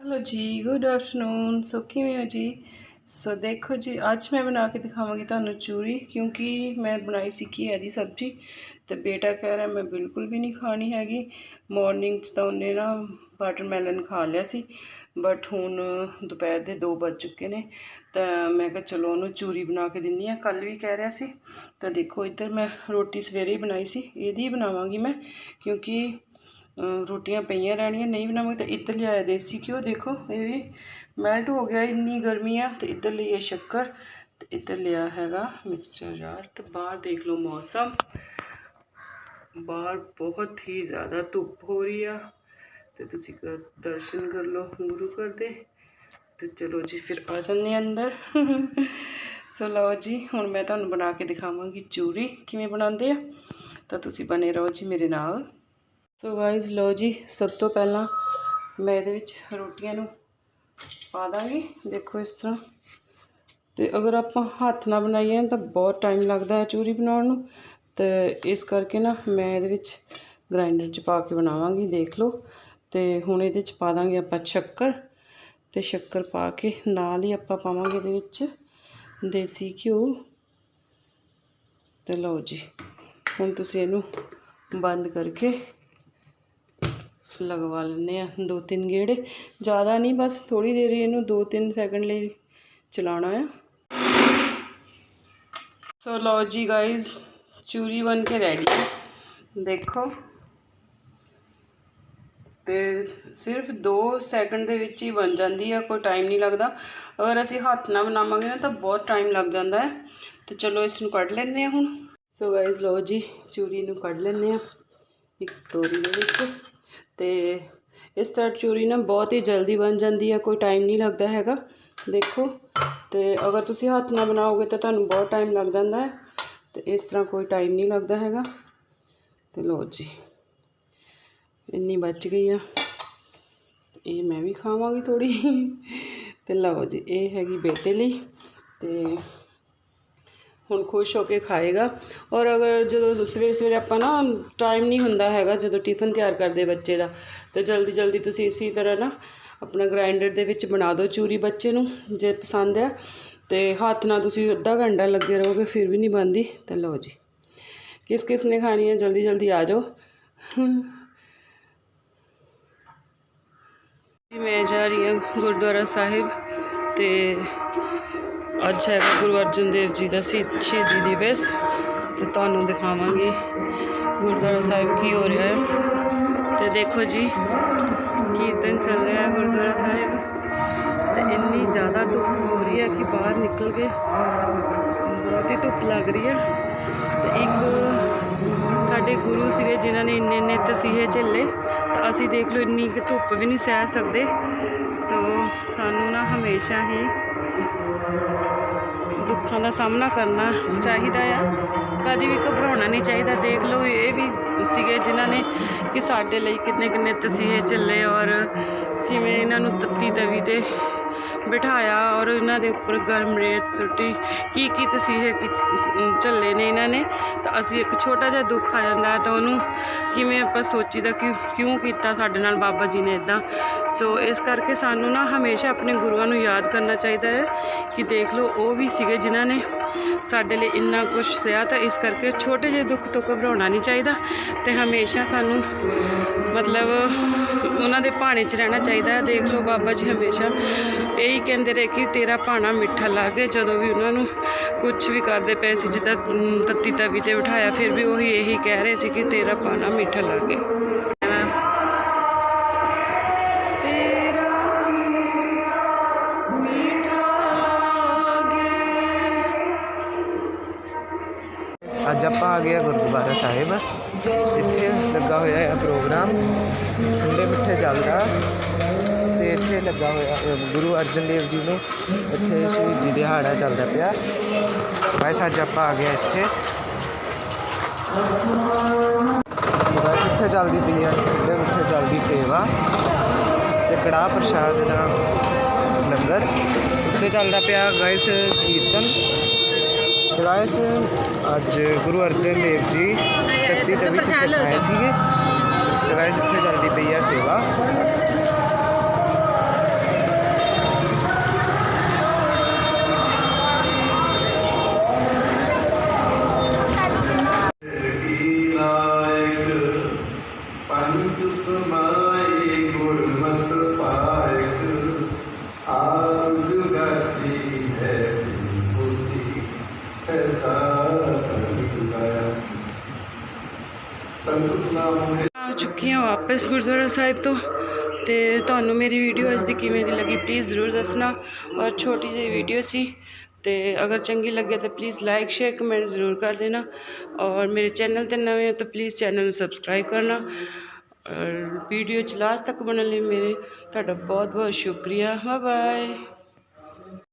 Hello ਜੀ good afternoon ਸੋ ਕਿਵੇਂ ਹੋ ਜੀ? ਸੋ ਦੇਖੋ ਜੀ, ਅੱਜ ਮੈਂ ਬਣਾ ਕੇ ਦਿਖਾਵਾਂਗੀ ਤੁਹਾਨੂੰ ਚੂਰੀ, ਕਿਉਂਕਿ ਮੈਂ ਬਣਾਈ ਸੀ ਘੀਆ ਦੀ ਸਬਜ਼ੀ ਤੇ ਬੇਟਾ ਕਹਿ ਰਿਹਾ ਮੈਂ ਬਿਲਕੁਲ ਵੀ ਨਹੀਂ ਖਾਣੀ ਹੈਗੀ। ਮਾਰਨਿੰਗ 'ਚ ਤਾਂ ਉਹਨੇ ਨਾ ਵਾਟਰਮੈਲਨ ਖਾ ਲਿਆ ਸੀ ਬਟ ਹੁਣ ਦੁਪਹਿਰ ਦੇ 2 ਵੱਜ ਚੁੱਕੇ ਨੇ, ਤਾਂ ਮੈਂ ਕਿਹਾ ਚਲੋ ਉਹਨੂੰ ਚੂਰੀ ਬਣਾ ਕੇ ਦਿੰਨੀ ਆ ਕੱਲ ਵੀ ਕਹਿ ਰਿਹਾ ਸੀ, ਤਾਂ ਦੇਖੋ ਇੱਧਰ ਮੈਂ ਰੋਟੀ ਸਵੇਰੇ ਹੀ ਬਣਾਈ ਸੀ, ਇਹਦੀ ਹੀ ਬਣਾਵਾਂਗੀ ਮੈਂ, ਕਿਉਂਕਿ ਰੋਟੀਆਂ ਪਈਆਂ ਰਹਿਣੀਆਂ, ਨਹੀਂ ਬਣਾਵਾਂਗੇ ਤਾਂ ਇੱਧਰ ਲਿਆਇਆ, ਦੇਸੀ ਘਿਓ ਦੇਖੋ, ਇਹ ਵੀ ਮੈਲਟ ਹੋ ਗਿਆ, ਇੰਨੀ ਗਰਮੀ ਆ, ਤੇ ਇੱਧਰ ਲਈ ਹੈ ਸ਼ੱਕਰ, ਤੇ ਇੱਧਰ ਲਿਆ ਹੈਗਾ ਮਿਕਸਚਰ ਯਾਰ ਤੇ ਬਾਹਰ ਦੇਖ ਲਓ ਮੌਸਮ। ਬਾਹਰ ਬਹੁਤ ਹੀ ਜ਼ਿਆਦਾ ਧੁੱਪ ਹੋ ਰਹੀ ਆ, ਤੇ ਤੁਸੀਂ ਦਰਸ਼ਨ ਕਰ ਲਓ, ਗੁਰੂ ਘਰ ਦੇ। ਤੇ ਚਲੋ ਜੀ, ਫਿਰ ਆ ਜਾਂਦੇ ਅੰਦਰ। ਸੋ ਲਓ ਜੀ, ਹੁਣ ਮੈਂ ਤੁਹਾਨੂੰ ਬਣਾ ਕੇ ਦਿਖਾਵਾਂਗੀ ਚੂਰੀ, ਕਿਵੇਂ ਬਣਾਉਂਦੇ ਆ। ਤਾਂ ਤੁਸੀਂ ਬਨੇ ਰਹੋ ਜੀ ਮੇਰੇ ਨਾਲ। ਸੋ ਗਾਇਜ਼ ਲਓ ਜੀ, ਸਭ ਤੋਂ ਪਹਿਲਾਂ ਮੈਂ ਇਹਦੇ ਵਿੱਚ ਰੋਟੀਆਂ ਨੂੰ ਪਾ ਦਾਂਗੀ। ਦੇਖੋ ਇਸ ਤਰ੍ਹਾਂ। ਤੇ ਅਗਰ ਆਪਾਂ ਹੱਥ ਨਾਲ ਬਣਾਈਏ ਤਾਂ ਬਹੁਤ ਟਾਈਮ ਲੱਗਦਾ ਹੈ ਚੂਰੀ ਬਣਾਉਣ ਨੂੰ। ਤੇ ਇਸ ਕਰਕੇ ਨਾ ਮੈਂ ਇਹਦੇ ਵਿੱਚ ਗ੍ਰਾਈਂਡਰ 'ਚ ਪਾ ਕੇ ਬਣਾਵਾਂਗੀ, ਦੇਖ ਲਓ। ਤੇ ਹੁਣ ਇਹਦੇ 'ਚ ਪਾ ਦਾਂਗੇ ਆਪਾਂ ਸ਼ੱਕਰ। ਤੇ ਸ਼ੱਕਰ ਪਾ ਕੇ ਨਾਲ ਹੀ ਆਪਾਂ ਪਾਵਾਂਗੇ ਇਹਦੇ ਵਿੱਚ ਦੇਸੀ ਘਿਓ। ਤੇ ਲਓ ਜੀ, ਹੁਣ ਤੁਸੀਂ ਇਹਨੂੰ ਬੰਦ ਕਰਕੇ ਲਗਵਾ ਲੈਂਦੇ ਆ ਦੋ ਤਿੰਨ ਗੇੜੇ। ਜ਼ਿਆਦਾ ਨਹੀਂ, ਬਸ ਥੋੜੀ ਦੇਰ ਹੀ ਇਹਨੂੰ 2-3 ਸੈਕਿੰਡ ਲਈ ਚਲਾਉਣਾ ਆ। ਸੋ ਲਓ ਜੀ ਗਾਇਜ਼ ਚੂਰੀ ਬਣ ਕੇ ਰੈਡੀ ਹੈ ਦੇਖੋ। ਤੇ ਸਿਰਫ 2 ਸੈਕਿੰਡ ਦੇ ਵਿੱਚ ਹੀ ਬਣ ਜਾਂਦੀ ਆ, ਕੋਈ ਟਾਈਮ ਨਹੀਂ ਲੱਗਦਾ। ਅਗਰ ਅਸੀਂ ਹੱਥ ਨਾਲ ਬਣਾਵਾਂਗੇ ਨਾ, ਤਾਂ ਬਹੁਤ ਟਾਈਮ ਲੱਗ ਜਾਂਦਾ ਹੈ। ਤੇ ਚਲੋ ਇਸ ਨੂੰ ਕੱਢ ਲੈਂਦੇ ਆ ਹੁਣ। ਸੋ ਗਾਇਜ਼ ਲਓ ਜੀ, ਚੂਰੀ ਨੂੰ ਕੱਢ ਲੈਂਦੇ ਆ ਇੱਕ ਕਟੋਰੀ ਦੇ ਵਿੱਚ। ਤੇ ਇਸ ਤਰ੍ਹਾਂ ਚੂਰੀ ਨਾ ਬਹੁਤ ਹੀ ਜਲਦੀ ਬਣ ਜਾਂਦੀ ਹੈ, ਕੋਈ ਟਾਈਮ ਨਹੀਂ ਲੱਗਦਾ ਹੈਗਾ। ਦੇਖੋ, ਤੇ ਅਗਰ ਤੁਸੀਂ ਹੱਥ ਨਾਲ ਬਣਾਓਗੇ ਤਾਂ ਤੁਹਾਨੂੰ ਬਹੁਤ ਟਾਈਮ ਲੱਗ ਜਾਂਦਾ ਹੈ। ਤੇ ਇਸ ਤਰ੍ਹਾਂ ਕੋਈ ਟਾਈਮ ਨਹੀਂ ਲੱਗਦਾ ਹੈਗਾ। ਤੇ ਲਓ ਜੀ, ਇੰਨੀ ਬਚ ਗਈ ਆ। ਤੇ ਇਹ ਮੈਂ ਵੀ ਖਾਵਾਂਗੀ ਥੋੜੀ ਤੇ ਲਓ ਜੀ, ਇਹ ਹੈਗੀ ਬੇਟੇ ਲਈ। ਤੇ ਹੁਣ ਖੁਸ਼ ਹੋ ਕੇ ਖਾਏਗਾ। ਔਰ ਅਗਰ ਜਦੋਂ ਸਵੇਰੇ ਸਵੇਰੇ ਆਪਾਂ ਨਾ ਟਾਈਮ ਨਹੀਂ ਹੁੰਦਾ ਹੈਗਾ ਜਦੋਂ ਟਿਫਨ ਤਿਆਰ ਕਰਦੇ ਬੱਚੇ ਦਾ, ਤੇ ਜਲਦੀ ਜਲਦੀ ਤੁਸੀਂ ਇਸੇ ਤਰ੍ਹਾਂ ਨਾ ਆਪਣਾ ਗ੍ਰਾਈਂਡਰ ਦੇ ਵਿੱਚ ਬਣਾ ਦਿਓ ਚੂਰੀ ਬੱਚੇ ਨੂੰ, ਜੇ ਪਸੰਦ ਆ ਤੇ ਹੱਥ ਨਾਲ ਤੁਸੀਂ ਅੱਧਾ ਘੰਟਾ ਲੱਗੇ ਰਹੋਗੇ, ਫਿਰ ਵੀ ਨਹੀਂ ਬਣਦੀ। ਤਾਂ ਲਓ ਜੀ, ਕਿਸ ਕਿਸ ਨੇ ਖਾਣੀ ਹੈ, ਜਲਦੀ ਜਲਦੀ ਆ ਜਾਓ। ਮੈਂ ਜਾ ਰਹੀ ਹਾਂ ਗੁਰਦੁਆਰਾ ਸਾਹਿਬ ਤੇ ਅੱਜ ਹੈਗਾ ਗੁਰੂ ਅਰਜਨ ਦੇਵ ਜੀ ਦਾ ਸ਼ਹੀ- ਸ਼ਹੀਦੀ ਦਿਵਸ ਤੇ ਤੁਹਾਨੂੰ ਦਿਖਾਵਾਂਗੇ ਗੁਰਦੁਆਰਾ ਸਾਹਿਬ ਕੀ ਹੋ ਰਿਹਾ ਹੈ। ਤੇ ਦੇਖੋ ਜੀ, ਕੀਰਤਨ ਚੱਲ ਰਿਹਾ ਹੈ ਗੁਰਦੁਆਰਾ ਸਾਹਿਬ। ਤੇ ਇੰਨੀ ਜ਼ਿਆਦਾ ਧੁੱਪ ਹੋ ਰਹੀ ਹੈ ਕਿ ਬਾਹਰ ਨਿਕਲ ਕੇ ਬਹੁਤ ਹੀ ਧੁੱਪ ਲੱਗ ਰਹੀ ਹੈ। ਤੇ ਇੱਕ ਸਾਡੇ ਗੁਰੂ ਸੀਗੇ ਜਿਨ੍ਹਾਂ ਨੇ ਇੰਨੇ ਇੰਨੇ ਤਸੀਹੇ ਝੱਲੇ ਅਸੀਂ ਦੇਖ ਲਓ ਇੰਨੀ ਕੁ ਧੁੱਪ ਵੀ ਨਹੀਂ ਸਹਿ ਸਕਦੇ। ਸੋ ਸਾਨੂੰ ਨਾ ਹਮੇਸ਼ਾ ਹੀ ਦੁੱਖਾਂ ਦਾ ਸਾਹਮਣਾ ਕਰਨਾ ਚਾਹੀਦਾ ਆ। ਕਦੀ ਵੀ ਘਬਰਾਉਣਾ ਨਹੀਂ ਚਾਹੀਦਾ। ਦੇਖ ਲਓ ਇਹ ਵੀ ਸੀਗੇ ਜਿਨ੍ਹਾਂ ਨੇ ਕਿ ਸਾਡੇ ਲਈ ਕਿੰਨੇ ਕਿੰਨੇ ਤਸੀਹੇ ਚੱਲੇ ਔਰ ਕਿਵੇਂ ਇਹਨਾਂ ਨੂੰ ਤੱਤੀ ਤਵੀ ਤੇ ਬਿਠਾਇਆ ਔਰ ਇਹਨਾਂ ਦੇ ਉੱਪਰ ਗਰਮ ਰੇਤ ਸੁੱਟੀ। ਕੀ ਕੀ ਤਸੀਹੇ ਕੀ- ਝੱਲੇ ਨੇ ਇਹਨਾਂ ਨੇ? ਤਾਂ ਅਸੀਂ ਇੱਕ ਛੋਟਾ ਜਿਹਾ ਦੁੱਖ ਆ ਜਾਂਦਾ ਹੈ ਤਾਂ ਉਹਨੂੰ ਕਿਵੇਂ ਆਪਾਂ ਸੋਚੀਦਾ ਕਿ ਕਿਉਂ ਕੀਤਾ ਸਾਡੇ ਨਾਲ ਬਾਬਾ ਜੀ ਨੇ ਇਦਾਂ ਸੋ ਇਸ ਕਰਕੇ ਸਾਨੂੰ ਨਾ ਹਮੇਸ਼ਾ ਆਪਣੇ ਗੁਰੂਆਂ ਨੂੰ ਯਾਦ ਕਰਨਾ ਚਾਹੀਦਾ ਹੈ ਕਿ ਦੇਖ ਲਓ, ਉਹ ਵੀ ਸੀਗੇ ਜਿਨ੍ਹਾਂ ਨੇ ਸਾਡੇ ਲਈ ਇੰਨਾ ਕੁਝ ਰਿਹਾ ਤਾਂ ਇਸ ਕਰਕੇ ਛੋਟੇ ਜਿਹੇ ਦੁੱਖ ਤੋਂ ਘਬਰਾਉਣਾ ਨਹੀਂ ਚਾਹੀਦਾ ਤੇ ਹਮੇਸ਼ਾ ਸਾਨੂੰ ਮਤਲਬ ਉਹਨਾਂ ਦੇ ਭਾਣੇ 'ਚ ਰਹਿਣਾ ਚਾਹੀਦਾ ਹੈ। ਦੇਖ ਲਓ ਬਾਬਾ ਜੀ ਹਮੇਸ਼ਾ ਇਹੀ ਕਹਿੰਦੇ ਰਹੇ ਕਿ ਤੇਰਾ ਭਾਣਾ ਮਿੱਠਾ ਲੱਗੇ, ਜਦੋਂ ਵੀ ਉਹਨਾਂ ਨੂੰ ਕੁਝ ਵੀ ਕਰਦੇ ਪਏ ਸੀ, ਜਿੱਦਾਂ ਤੱਤੀ ਤਵੀ ਤੇ ਬਿਠਾਇਆ, ਫਿਰ ਵੀ ਉਹੀ ਇਹੀ ਕਹਿ ਰਹੇ ਸੀ ਕਿ ਤੇਰਾ ਭਾਣਾ ਮਿੱਠਾ ਲੱਗੇ। ਅੱਜ ਆਪਾਂ ਆ ਗਏ ਆ ਗੁਰਦੁਆਰਾ ਸਾਹਿਬ। ਇੱਥੇ ਲੱਗਾ ਹੋਇਆ ਹੈ ਪ੍ਰੋਗਰਾਮ। ਠੰਡੇ ਮਿੱਠੇ ਚੱਲਦਾ। ਤੇ ਇੱਥੇ ਲੱਗਾ ਹੋਇਆ ਗੁਰੂ ਅਰਜਨ ਦੇਵ ਜੀ ਨੂੰ ਇੱਥੇ ਸ਼ਹੀਦੀ ਦਿਹਾੜਾ ਚੱਲਦਾ ਪਿਆ। ਬਸ ਅੱਜ ਆਪਾਂ ਆ ਗਏ ਆ ਇੱਥੇ। ਬਸ ਇੱਥੇ ਚੱਲਦੀ ਪਈ ਆ, ਠੰਡੇ ਮਿੱਠੇ ਚੱਲਦੀ ਸੇਵਾ। ਤੇ ਕੜਾਹ ਪ੍ਰਸ਼ਾਦ ਦਾ ਲੰਗਰ। ਉੱਤੇ ਚੱਲਦਾ ਪਿਆ ਗਾਇਸ ਕੀਰਤਨ। ਗਾਇਸ ਅੱਜ ਗੁਰੂ ਅਰਜਨ ਦੇਵ ਜੀ ਤੱਤੀ ਤਵੀ ਤੇ ਚੜਾਏ ਸੀਗੇ। ਗਾਇਸ ਇੱਥੇ ਚੱਲਦੀ ਪਈ ਆ ਸੇਵਾ। ਆ ਚੁੱਕੀ ਹਾਂ ਵਾਪਸ ਗੁਰਦੁਆਰਾ ਸਾਹਿਬ ਤੋਂ ਤੇ ਤੁਹਾਨੂੰ ਮੇਰੀ ਵੀਡੀਓ ਅੱਜ ਦੀ ਕਿਵੇਂ ਦੀ ਲੱਗੀ ਪਲੀਜ਼ ਜ਼ਰੂਰ ਦੱਸਣਾ। ਔਰ ਛੋਟੀ ਜਿਹੀ ਵੀਡੀਓ ਸੀ ਤੇ ਅਗਰ ਚੰਗੀ ਲੱਗੇ ਤਾਂ ਪਲੀਜ਼ ਲਾਈਕ ਸ਼ੇਅਰ ਕਮੈਂਟ ਜ਼ਰੂਰ ਕਰ ਦੇਣਾ। ਔਰ ਮੇਰੇ ਚੈਨਲ ਤੇ ਨਵੇਂ ਹੋ ਤਾਂ ਪਲੀਜ਼ ਚੈਨਲ ਨੂੰ ਸਬਸਕ੍ਰਾਈਬ ਕਰਨਾ। ਔਰ ਵੀਡੀਓ ਚ ਲਾਸਟ ਤੱਕ ਬਣਨ ਲਈ ਮੇਰੇ ਤੁਹਾਡਾ ਬਹੁਤ ਬਹੁਤ ਸ਼ੁਕਰੀਆ। Bye bye